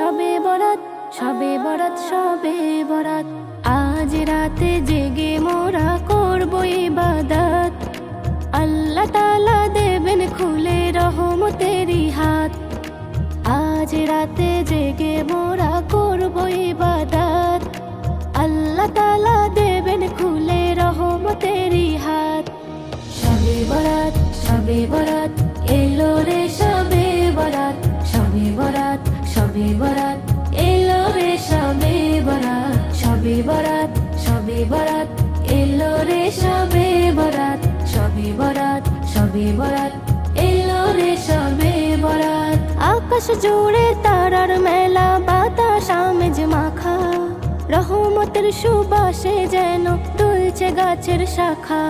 সবে বরাত সবে বরাত সবে বরাত। আজ রাতে জেগে মোরা করব ইবাদত। আল্লাহ তালা দেবেন খুলে রহমতেরই হাত। আজ রাতে জেগে মোরা করব ইবাদত। আল্লাহ তালা দেবেন খুলে রহমতেরই হাত। সবে বরাত সবে বরাত, এলো রে সবে বরাত, এলো রে সবে বরাত সবে বরাত সবে বরাত, এলো রে সবে বরাত সবে বরাত সবে বরাত, এলো রে সবে বরাত। আকাশ জুড়ে তারার মেলা, বাতাস, আমেজ, মাখা। রহমতের সুবাসে যেন দুলছে গাছের শাখা।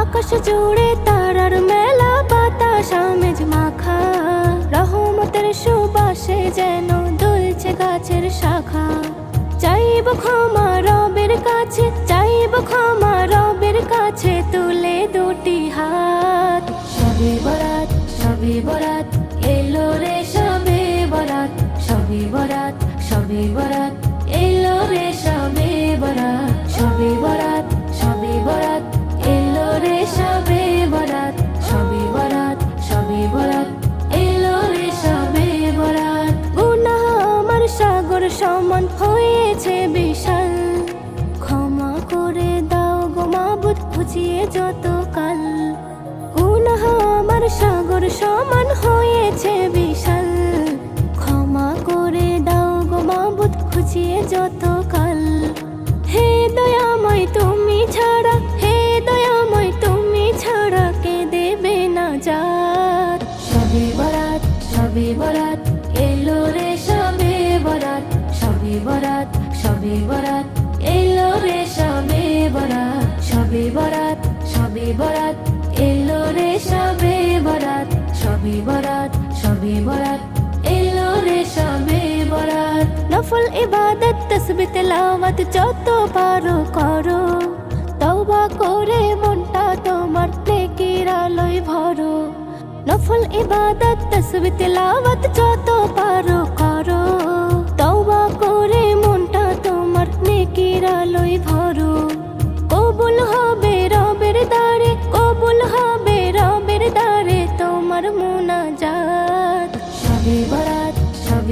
আকাশ জুড়ে তারার মেলা, বাতাস যেন দুলছে গাছের শাখা। চাইব ক্ষমা রবের কাছে, চাইব ক্ষমা রবের কাছে তুলে দুটি হাত। সবে বরাত সবে বরাত, এলো রে সবে বরাত। সবে বরাত সবে বরাত সমান হয়েছে বিশাল। ক্ষমা করে দাও গো মাবুদ, খুঁজিয়ে যত কাল গুনাহ আমার সাগর সমান হয়েছে বিশাল। ক্ষমা করে দাও গো মাবুদ, খুঁজিয়ে যত কাল হে দয়াময়, তুমি ছাড়া, হে দয়াময়, তুমি ছাড়া কে দেবে না যাত সবে বরাত সবে বরাত সবে বরাত, এলো রে সবে বরাত সবে বরাত সবে বরাত, এলো রে সবে বরাত সবে বরাত সবে বরাত, এলো রে সবে বরাত। নফল ইবাদত, তসবি তেলাওয়াত, যত পারো করো, তওবা করে মনটা তোমার নেকির আলোয় ভরো। নফল ইবাদত, তসবি তেলাওয়াত, যত পারো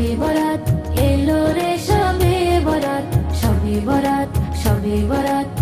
সবে বরাত এলো রে সবে বরাত সবে বরাত সবে বরাত।